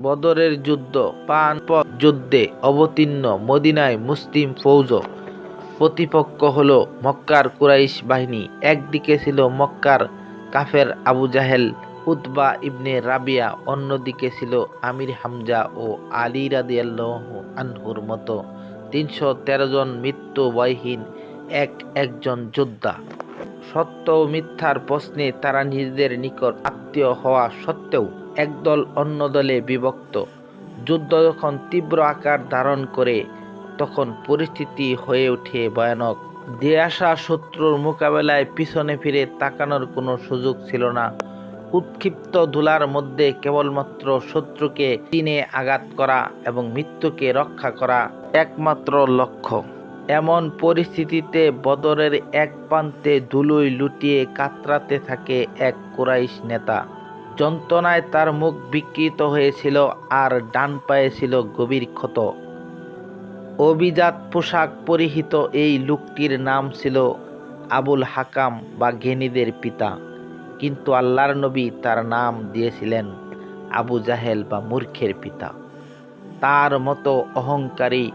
বদরের যুদ্ধ পানপথ যুদ্ধে অবতীর্ণ মদিনায় মুসলিম ফৌজ। প্রতিপক্ষ হল মক্কার কুরাইশ বাহিনী। একদিকে ছিল মক্কার কাফের আবু জাহেল, উতবা ইবনে রাবিয়া, অন্যদিকে ছিল আমির হামজা ও আলী রাদিয়াল্লাহু আনহুর মতো তিনশো তেরো জন মৃত্যু বয়হীন এক একজন যোদ্ধা। সত্য ও মিথ্যার প্রশ্নে তারা নিজেদের নিকট আত্মীয় হওয়া সত্ত্বেও একদল অন্য দলে বিভক্ত। যুদ্ধ যখন তীব্র আকার ধারণ করে, তখন পরিস্থিতি হয়ে ওঠে ভয়ানক। দিয়ে আসা শত্রুর মোকাবেলায় পিছনে ফিরে তাকানোর কোনো সুযোগ ছিল না। উৎক্ষিপ্ত ধুলার মধ্যে কেবলমাত্র শত্রুকে চিনে আঘাত করা এবং মৃত্যুকে রক্ষা করা একমাত্র লক্ষ্য। এমন পরিস্থিতিতে বদরের এক প্রান্তে ধুলোয় লুটিয়ে কাতরাতে থাকে এক কুরাইশ নেতা। যন্ত্রণায় তার মুখ বিকৃত হয়েছিল আর ডান পায়ে ছিল গভীর ক্ষত। অভিজাত পোশাক পরিহিত এই লোকটির নাম ছিল আবুল হাকাম বা ঘেনিদের পিতা। কিন্তু আল্লাহর নবী তার নাম দিয়েছিলেন আবু জাহেল বা মূর্খের পিতা। তার মতো অহংকারী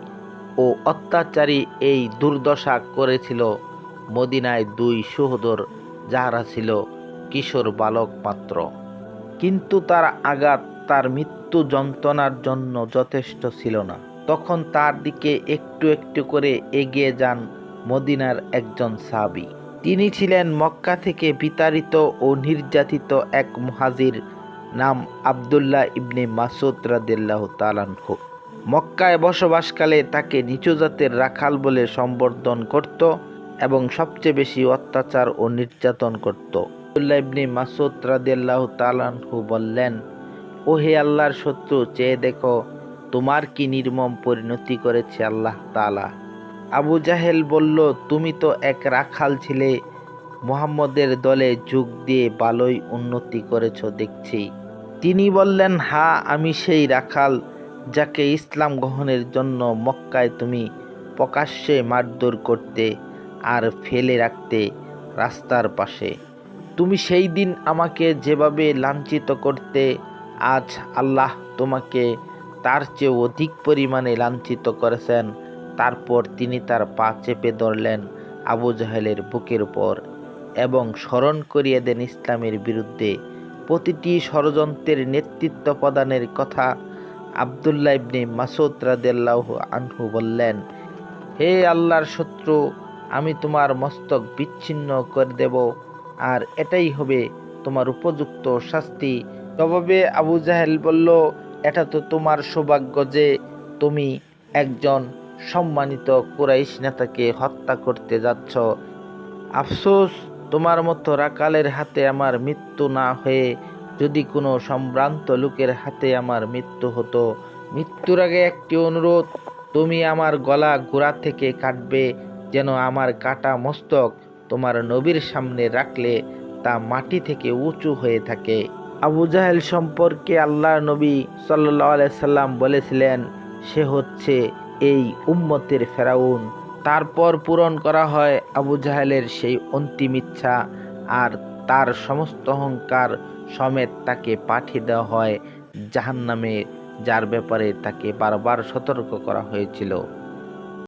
ও অত্যাচারী এই দুর্দশা করেছিল মদিনায় দুই সুহদর, যাহারা ছিল কিশোর বালক মাত্র। কিন্তু তার আঘাত তার মৃত্যু যন্ত্রণার জন্য যথেষ্ট ছিল না। তখন তার দিকে একটু একটু করে এগিয়ে যান মদিনার একজন সাবি তিনি ছিলেন মক্কা থেকে বিতাড়িত ও নির্যাতিত এক মুহাজির নাম আবদুল্লাহ ইবনে মাসুদ রাদিল্লাহ তালানহু মক্কায় বসবাসকালে তাকে নিচু জাতের রাখাল বলে সম্বর্ধন করত। এবং সবচেয়ে বেশি অত্যাচার ও নির্যাতন করত। ইবনে মাসুদ রাদিল্লাহ তালানহু বললেন, ওহে আল্লাহর শত্রু, চেয়ে দেখো তোমার কি নির্মম পরিণতি করেছে আল্লাহ তালা আবু জাহেল বলল, তুমি তো এক রাখাল ছিলে, মোহাম্মদের দলে যোগ দিয়ে ভালোই উন্নতি করেছ, দেখছি। তিনি বললেন, হা, আমি সেই রাখাল যাকে ইসলাম গ্রহণের জন্য মক্কায় তুমি প্রকাশ্যে মারধর করতে আর ফেলে রাখতে রাস্তার পাশে। তুমি সেই দিন আমাকে যেভাবে লাঞ্ছিত করতে, আজ আল্লাহ তোমাকে তার চেয়ে অধিক পরিমাণে লাঞ্ছিত করেছেন। তারপর তিনি তার পা চেপে ধরলেন আবু জাহেলের বুকের উপর এবং স্মরণ করিয়ে দেন ইসলামের বিরুদ্ধে। প্রতিটি ষড়যন্ত্রের নেতৃত্ব প্রদানের কথা আবদুল্লাহ ইবনে মাসুদ রাদেল্লাহ আনহু বললেন, হে আল্লাহর শত্রু আমি তোমার মস্তক বিচ্ছিন্ন করে দেব, আর এটাই হবে তোমার উপযুক্ত শাস্তি। জবাবে আবু জাহেল বলল, এটা তো তোমার সৌভাগ্য যে তুমি একজন সম্মানিত কুরাইশ নেতাকে হত্যা করতে যাচ্ছ। আফসোস, তোমার মতো রাকালের হাতে আমার মৃত্যু না হয়ে যদি কোনো সম্ভ্রান্ত লোকের হাতে আমার মৃত্যু হতো। মৃত্যুর আগে একটি অনুরোধ, তুমি আমার গলা গোড়া থেকে কাটবে যেন আমার কাটা মস্তক তোমার নবীর সামনে রাখলে তা মাটি থেকে উঁচু হয়ে থাকে। আবু জাহেল সম্পর্কে আল্লাহ নবী সাল্লাহ সাল্লাম বলেছিলেন, সে হচ্ছে এই উম্মতের ফেরাউন। তারপর পূরণ করা হয় আবু জাহেলের সেই অন্তিম ইচ্ছা, আর তার সমস্ত অহংকার সমেত তাকে পাঠিয়ে দেওয়া হয় জাহান্নামে, যার ব্যাপারে তাকে বারবার সতর্ক করা হয়েছিল।